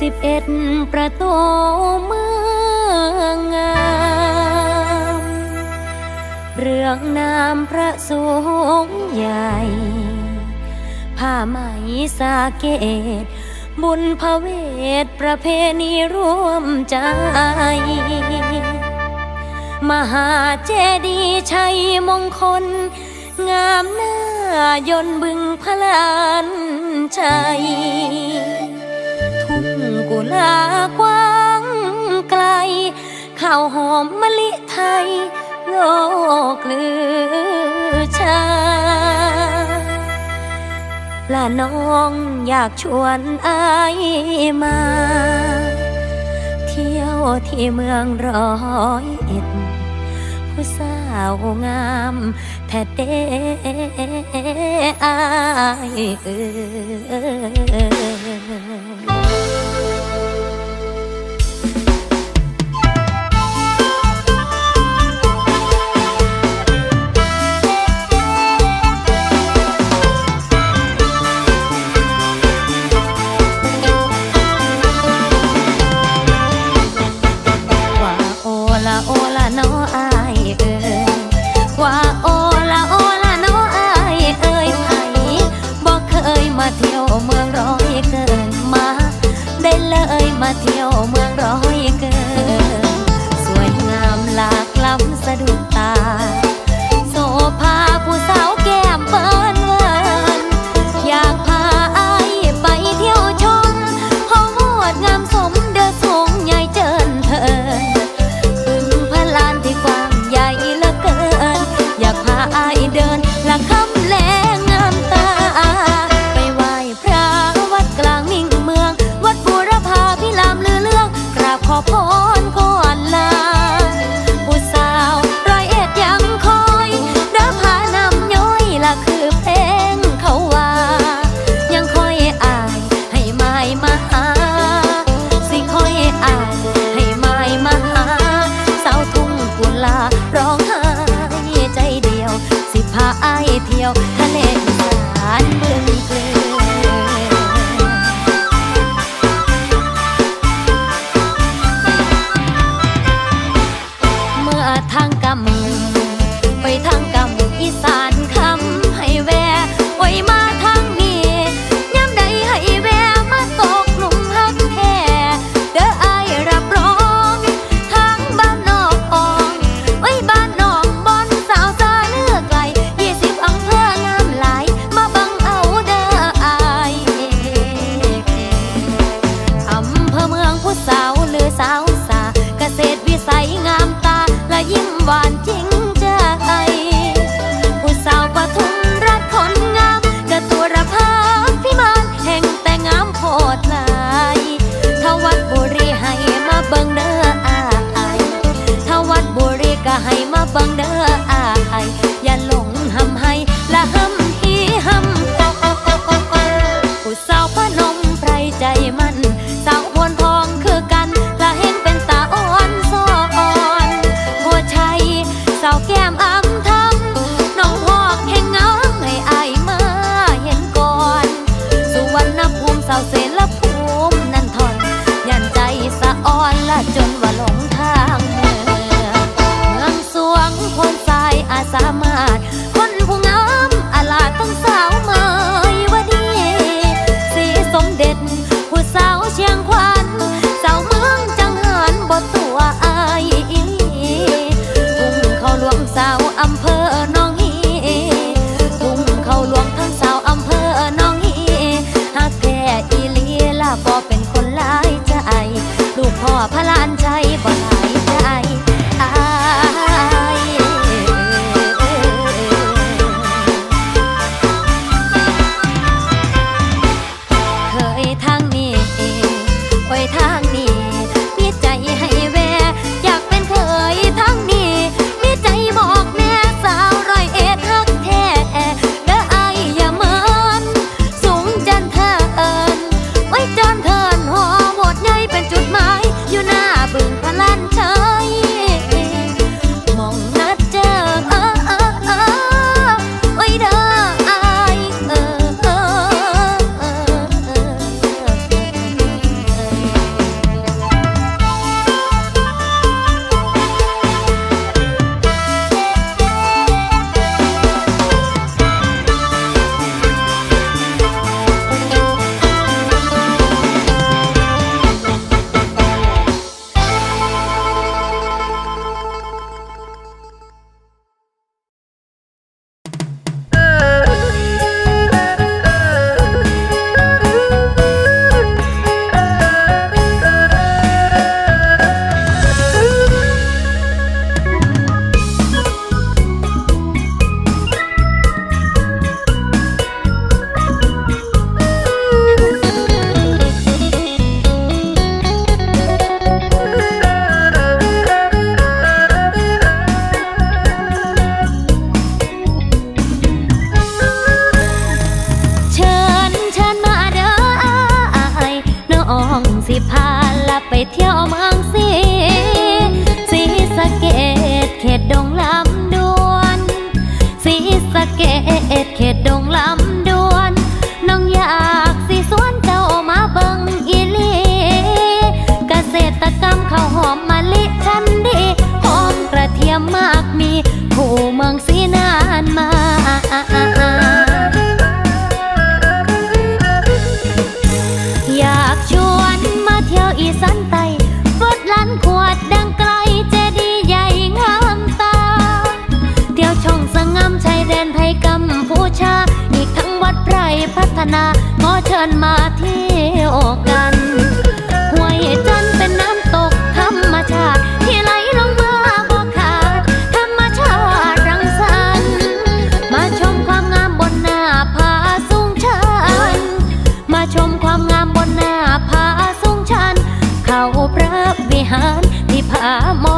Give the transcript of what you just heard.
สิบเอ็ดประตูเมืองงาม เรื่องนามพระสงฆ์ใหญ่ ผ้าไหมสาเกต บุญพระเวทประเพณีร่วมใจ มหาเจดีย์ชัยมงคล งามหน้ายนบึงพลานชัย กุลากว้างไกล ข้าวหอมมะลิไทยโลกลือชาละน้องอยากชวนอายมา เที่ยวที่เมืองร้อยเอ็ด ผู้สาวงามแท้เด้อายเอ่ย ¡Gracias! อยทางนี้ แกต ฒนาขอเชิญมาเที่ยวกันห้วยจันเป็นน้ำตกธรรมชาติที่ไหลลงมาบ่ขาดธรรมชาติรังสรรค์มาชมความงามบนหน้าผาสูงชัน มาชมความงามบนหน้าผาสูงชัน เขาพระวิหารที่ผามอ